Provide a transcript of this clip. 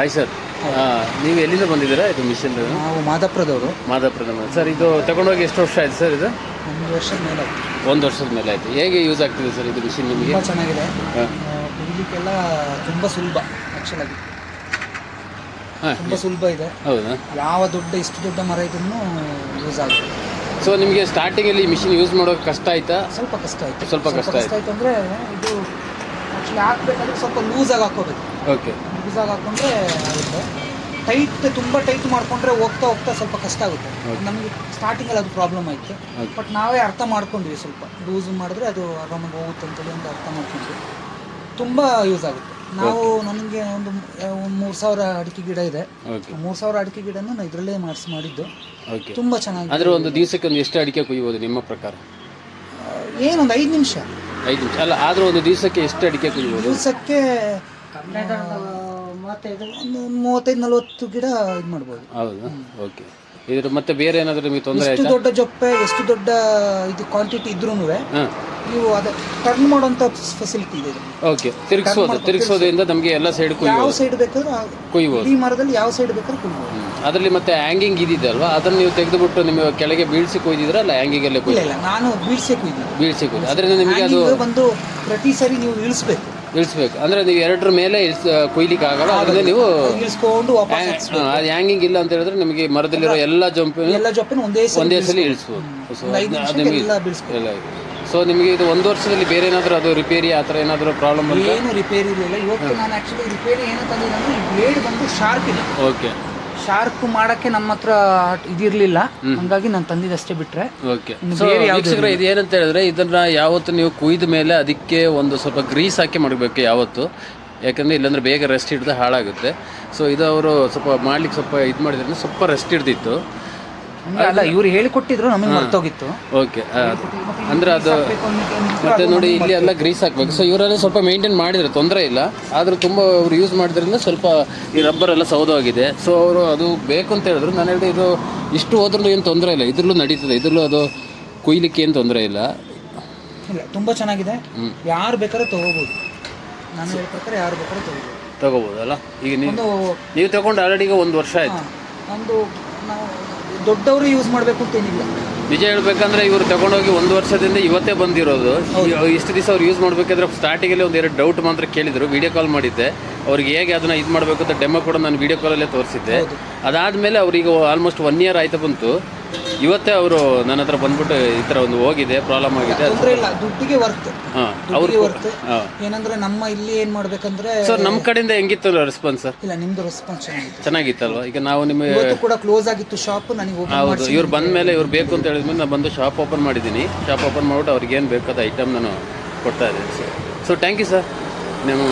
ಆಯ್ತು ಸರ್ ನೀವು ಎಲ್ಲಿಂದ ಬಂದಿದ್ದೀರಾ? ಇದು ಮಿಷನ್ ನಾವು ಮಾದಾಪುರದವರು. ಮಾದಾಪುರದ ಮೇಲೆ ಸರ್ ಇದು ತಗೊಂಡೋಗಿ ಎಷ್ಟು ವರ್ಷ ಆಯ್ತು ಸರ್ ಇದು? ಒಂದು ವರ್ಷದ ಮೇಲೆ ಒಂದು ವರ್ಷದ ಮೇಲೆ ಆಯಿತು. ಹೇಗೆ ಯೂಸ್ ಆಗ್ತಿದೆ ಸರ್ ಇದು ಮಿಷಿನ್ ನಿಮಗೆ? ತುಂಬ ಚೆನ್ನಾಗಿದೆ. ಹಾಂ. ಕುಡಿಲಿಕ್ಕೆಲ್ಲ ತುಂಬ ಸುಲಭ ಆ್ಯಕ್ಚುಲಾಗಿ ಹಾಂ. ತುಂಬ ಸುಲಭ ಇದೆ. ಹೌದಾ? ಯಾವ ದೊಡ್ಡ ಇಷ್ಟು ದೊಡ್ಡ ಮರ ಇದನ್ನು ಯೂಸ್ ಆಗುತ್ತೆ. ಸೊ ನಿಮಗೆ ಸ್ಟಾರ್ಟಿಂಗಲ್ಲಿ ಮಿಷಿನ್ ಯೂಸ್ ಮಾಡೋಕೆ ಕಷ್ಟ ಆಯ್ತಾ? ಸ್ವಲ್ಪ ಕಷ್ಟ ಆಯಿತು. ಸ್ವಲ್ಪ ಕಷ್ಟ ಆಯ್ತು. ಆಯಿತು ಅಂದರೆ ಇದು ಆ್ಯಕ್ಚುಲಿ ಹಾಕ್ಬೇಕಾದ್ರೆ ಸ್ವಲ್ಪ ಲೂಸಾಗಿ ಹಾಕ್ಕೋಬೇಕು. ಓಕೆ ಲೂಸಾಗಿ ಹಾಕ್ಕೊಂಡ್ರೆ ಆಗುತ್ತೆ. ಟೈಟ್ ತುಂಬ ಟೈಟ್ ಮಾಡ್ಕೊಂಡ್ರೆ ಹೋಗ್ತಾ ಹೋಗ್ತಾ ಸ್ವಲ್ಪ ಕಷ್ಟ ಆಗುತ್ತೆ. ನಮಗೆ ಸ್ಟಾರ್ಟಿಂಗಲ್ಲಿ ಅದು ಪ್ರಾಬ್ಲಮ್ ಆಯಿತು. ಬಟ್ ನಾವೇ ಅರ್ಥ ಮಾಡ್ಕೊಂಡ್ವಿ ಸ್ವಲ್ಪ. ಲೂಸ್ ಮಾಡಿದ್ರೆ ಅದು ಆರಾಮಾಗಿ ಹೋಗುತ್ತೆ ಅಂತೇಳಿ ಒಂದು ಅರ್ಥ ಮಾಡ್ಕೊಂಡ್ವಿ. ತುಂಬ ಯೂಸ್ ಆಗುತ್ತೆ. ನಾವು ನನಗೆ ಒಂದು ಮೂರು ಸಾವಿರ ಅಡಿಕೆ ಗಿಡ ಇದೆ. ಮೂರು ಸಾವಿರ ಅಡಿಕೆ ಗಿಡನ ನಾನು ಇದರಲ್ಲೇ ಮಾಡಿಸಿ ಮಾಡಿದ್ದು. ತುಂಬ ಚೆನ್ನಾಗಿ ಅಂದರೆ ಒಂದು ದಿವಸಕ್ಕೆ ಒಂದು ಎಷ್ಟು ಅಡಿಕೆ ಕುಯ್ಬೋದು ನಿಮ್ಮ ಪ್ರಕಾರ? ಏನೊಂದು ಐದು ನಿಮಿಷ. ಐದು ನಿಮಿಷ. ಅಲ್ಲ ಆದರೂ ಒಂದು ದಿವಸಕ್ಕೆ ಎಷ್ಟು ಅಡಿಕೆ ಕುಯ್ಬೋದು? ದಿವಸಕ್ಕೆ ಒಂದು ಮೂವತ್ತೈದು ನಲ್ವತ್ತು ಗಿಡ ಇದು ಮಾಡ್ಬೋದು. ಹೌದಾ? ಓಕೆ ಇದ್ರ ಮತ್ತೆ ಬೇರೆ ಏನಾದರೂ ನಿಮಗೆ ತೊಂದರೆ ಎಷ್ಟು ಆಯ್ತಾ? ದೊಡ್ಡ ಜೊಪ್ಪೆ ಎಷ್ಟು ದೊಡ್ಡ ಇದು ಕ್ವಾಂಟಿಟಿ ಇದ್ರೂ ಹಾಂ. ನೀವು ಅದ ಟರ್ನ್ ಮಾಡುವಂತ ಫೆಸಿಲಿಟಿ ಇದೆ. ಓಕೆ ತಿರುಗಿಸೋದು ತಿರುಗಿಸೋದ್ರಿಂದ ನಮಗೆ ಎಲ್ಲ ಸೈಡ್ ಯಾವ ಸೈಡ್ ಬೇಕಾದ್ರೂ ಆ- ಕುಯ್ಬೋದು. ಇಡೀ ಮರದಲ್ಲಿ ಯಾವ ಸೈಡ್ ಬೇಕಾದ್ರೂ ಕುಯ್ಬೋದು. ಅದರಲ್ಲಿ ಮತ್ತೆ ಹ್ಯಾಂಗಿಂಗ್ ಇದಿದೆ ಅಲ್ವಾ? ಅದನ್ನು ನೀವು ತೆಗೆದುಬಿಟ್ಟು ನಿಮಗೆ ಕೆಳಗೆ ಬೀಳ್ಸಿ ಕೊಯ್ದಿದ್ರೆ ಅಲ್ಲ ಹ್ಯಾಂಗಿಂಗಲ್ಲೇ ಇಲ್ಲ. ಕೊಯ್ ಇಲ್ಲ ನಾನು ಬೀಳ್ಸೇ ಕುಯ್ದು ಬೀಳ್ಸಿ ಕೊಯ್ದು ಅದರಿಂದ ನಿಮಗೆ ಅದು ಬಂದು ಪ್ರತಿ ಸರಿ ನೀವು ಇಳಿಸ್ಬೇಕು. ಇಳಿಸ್ಬೇಕು ಅಂದರೆ ನೀವು ಎರಡರ ಮೇಲೆ ಇಳಿಸ್ ಕೊಯ್ಲಿಕ್ಕೆ ಆಗಲ್ಲ. ಅದರಿಂದ ನೀವು ಇಳಿಸ್ಕೊಂಡು ಅದು ಹ್ಯಾಂಗಿಂಗ್ ಇಲ್ಲ ಅಂತ ಹೇಳಿದ್ರೆ ನಿಮಗೆ ಮರದಲ್ಲಿರೋ ಎಲ್ಲ ಜಂಪ್ ಎಲ್ಲ ಜೊಪ್ಪೆನ ಒಂದೇ ಸಲ ಇಳಿಸ್ಬೋದು. ಸೊ ಅದು ನಿಮಗೆ ಎಲ್ಲ ಬೀಳಿಸ್ಬೇಕು ಸೊ ನಿಮಗೆ ಇದು ಒಂದು ವರ್ಷದಲ್ಲಿ ಬೇರೆ ಏನಾದರೂ ಅದು ರಿಪೇರಿ ಆ ಥರ ಏನಾದರೂ ಪ್ರಾಬ್ಲಮ್ ಏನು ರಿಪೇರಿ ಇರಲಿಲ್ಲ. ಇವತ್ತು ನಾನು ಆ್ಯಕ್ಚುಲಿ ರಿಪೇರಿ ಏನು ತಂದಿದ್ದೆ ಅಂದರೆ ಈ ಬ್ಲೇಡ್ ಬಂದು ಶಾರ್ಪ್ ಇದೆ ಓಕೆ ಶಾರ್ಪ್ ಮಾಡಕ್ಕೆ ನಮ್ಮ ಹತ್ರ ಇದಿರಲಿಲ್ಲ. ಹಂಗಾಗಿ ನಾನು ತಂದಿದ್ದಷ್ಟೇ ಬಿಟ್ರೆ ಓಕೆ ಸೊ ವೀಕ್ಷಕರೇ ಇದು ಏನಂತ ಹೇಳಿದ್ರೆ ಇದನ್ನ ಯಾವತ್ತು ನೀವು ಕುಯ್ದ ಮೇಲೆ ಅದಕ್ಕೆ ಒಂದು ಸ್ವಲ್ಪ ಗ್ರೀಸ್ ಹಾಕಿ ಮಾಡಬೇಕು ಯಾವತ್ತು. ಯಾಕಂದ್ರೆ ಇಲ್ಲಾಂದ್ರೆ ಬೇಗ ರೆಸ್ಟ್ ಹಿಡಿದು ಹಾಳಾಗುತ್ತೆ. ಸೊ ಇದು ಅವರು ಸ್ವಲ್ಪ ಮಾಡ್ಲಿಕ್ಕೆ ಸ್ವಲ್ಪ ಇದು ಮಾಡಿದ್ರೆ ಸ್ವಲ್ಪ ರೆಸ್ಟ್ ಹಿಡ್ದಿತ್ತು. ಅಲ್ಲ ಇವ್ರು ಹೇಳಿಕೊಟ್ಟಿದ್ರು ನಮಗೆ ಮರ್ತೋಗಿತ್ತು. ಓಕೆ ಅಂದ್ರೆ ಅದು ಮತ್ತೆ ನೋಡಿ ಇಲ್ಲಿ. ಎಲ್ಲ ಗ್ರೀಸ್ ಹಾಕ್ಬೇಕು. ಸೊ ಇವರೆಲ್ಲ ಸ್ವಲ್ಪ ಮೇಂಟೈನ್ ಮಾಡಿದ್ರೆ ತೊಂದರೆ ಇಲ್ಲ. ಆದರೂ ತುಂಬ ಅವರು ಯೂಸ್ ಮಾಡಿದ್ರಿಂದ ಸ್ವಲ್ಪ ಈ ರಬ್ಬರ್ ಎಲ್ಲ ಸೌದೋಗಿದೆ. ಸೊ ಅವರು ಅದು ಬೇಕು ಅಂತ ಹೇಳಿದ್ರು. ನಾನು ಹೇಳಿದೆ ಇದು ಇಷ್ಟು ಹೋದ್ರೂ ಏನು ತೊಂದರೆ ಇಲ್ಲ. ಇದ್ರಲ್ಲೂ ನಡೀತದೆ. ಇದ್ರಲ್ಲೂ ಅದು ಕುಯ್ಲಿಕ್ಕೆ ಏನು ತೊಂದರೆ ಇಲ್ಲ. ಇಲ್ಲ ತುಂಬ ಚೆನ್ನಾಗಿದೆ. ಯಾರು ಬೇಕಾದ್ರೆ ತಗೋಬಹುದು ನಾನು ಹೇಳೋ ಪ್ರಕಾರ ಯಾರು ಬೇಕಾದ್ರೆ ತಗೋಬೋದು. ತಗೋಬೋದಲ್ಲ? ಈಗ ನೀವು ನೀವು ತಗೊಂಡು ಆಲ್ರೆಡಿ ಈಗ ಒಂದು ವರ್ಷ ಆಯ್ತು. ಒಂದು ದೊಡ್ಡವರು ಯೂಸ್ ಮಾಡಬೇಕು ಅಂತ ಏನಿಲ್ಲ. ನಿಜ ಹೇಳ್ಬೇಕಂದ್ರೆ ಇವರು ತಗೊಂಡೋಗಿ ಒಂದು ವರ್ಷದಿಂದ ಇವತ್ತೇ ಬಂದಿರೋದು. ಇಷ್ಟು ದಿವಸ ಅವ್ರು ಯೂಸ್ ಮಾಡಬೇಕಾದ್ರೆ ಸ್ಟಾರ್ಟಿಂಗಲ್ಲಿ ಒಂದು ಎರಡು ಡೌಟ್ ಮಾತ್ರ ಕೇಳಿದ್ರು. ವಿಡಿಯೋ ಕಾಲ್ ಮಾಡಿದ್ದೆ. ಅವ್ರಿಗೆ ಹೇಗೆ ಅದನ್ನ ಇದು ಮಾಡಬೇಕು ಅಂತ ಡೆಮೋ ಕೂಡ ನಾನು ವಿಡಿಯೋ ಕಾಲಲ್ಲೇ ತೋರಿಸಿದ್ದೆ. ಅದಾದಮೇಲೆ ಅವ್ರಿಗೆ ಆಲ್ಮೋಸ್ಟ್ ಒನ್ ಇಯರ್ ಆಯ್ತು ಬಂತು. ಇವತ್ತೇ ಅವರು ನನ್ನ ಹತ್ರ ಬಂದ್ಬಿಟ್ಟು ಈ ಥರ ಒಂದು ಹೋಗಿದೆ ಪ್ರಾಬ್ಲಮ್ ಆಗಿದೆ ತೊಂದರೆ ಇಲ್ಲ ದುಡ್ಡಿಗೆ ವರ್ತ್ ಹಾಂ ದುಡ್ಡಿಗೆ ವರ್ತ್ ಹಾಂ. ಏನಂದ್ರೆ ನಮ್ಮ ಇಲ್ಲಿ ಏನ್ ಮಾಡ್ಬೇಕಂದ್ರೆ ಸರ್ ನಮ್ಮ ಕಡೆಯಿಂದ ಹೆಂಗಿತ್ತು ರೆಸ್ಪಾನ್ಸ್ ಸರ್ ಇಲ್ಲ ನಿಮ್ದು ರೆಸ್ಪಾನ್ಸ್ ಚೆನ್ನಾಗಿತ್ತು. ಚೆನ್ನಾಗಿತ್ತಲ್ವಾ? ಈಗ ನಾವು ನಿಮಗೆ ಇವತ್ತು ಕೂಡ ಕ್ಲೋಸ್ ಆಗಿತ್ತು ಶಾಪ್ ನನಗೆ ಹೌದು ಇವ್ರು ಬಂದ ಮೇಲೆ ಇವ್ರು ಬೇಕು ಅಂತ ಹೇಳಿದ್ಮೇಲೆ ನಾನು ಬಂದು ಶಾಪ್ ಓಪನ್ ಮಾಡಿದ್ದೀನಿ. ಶಾಪ್ ಓಪನ್ ಮಾಡ್ಬಿಟ್ಟು ಅವ್ರಿಗೆ ಏನು ಬೇಕಾದ ಐಟಮ್ ನಾನು ಕೊಡ್ತಾ ಇದ್ದೀನಿ sir so thank you sir ನೀವು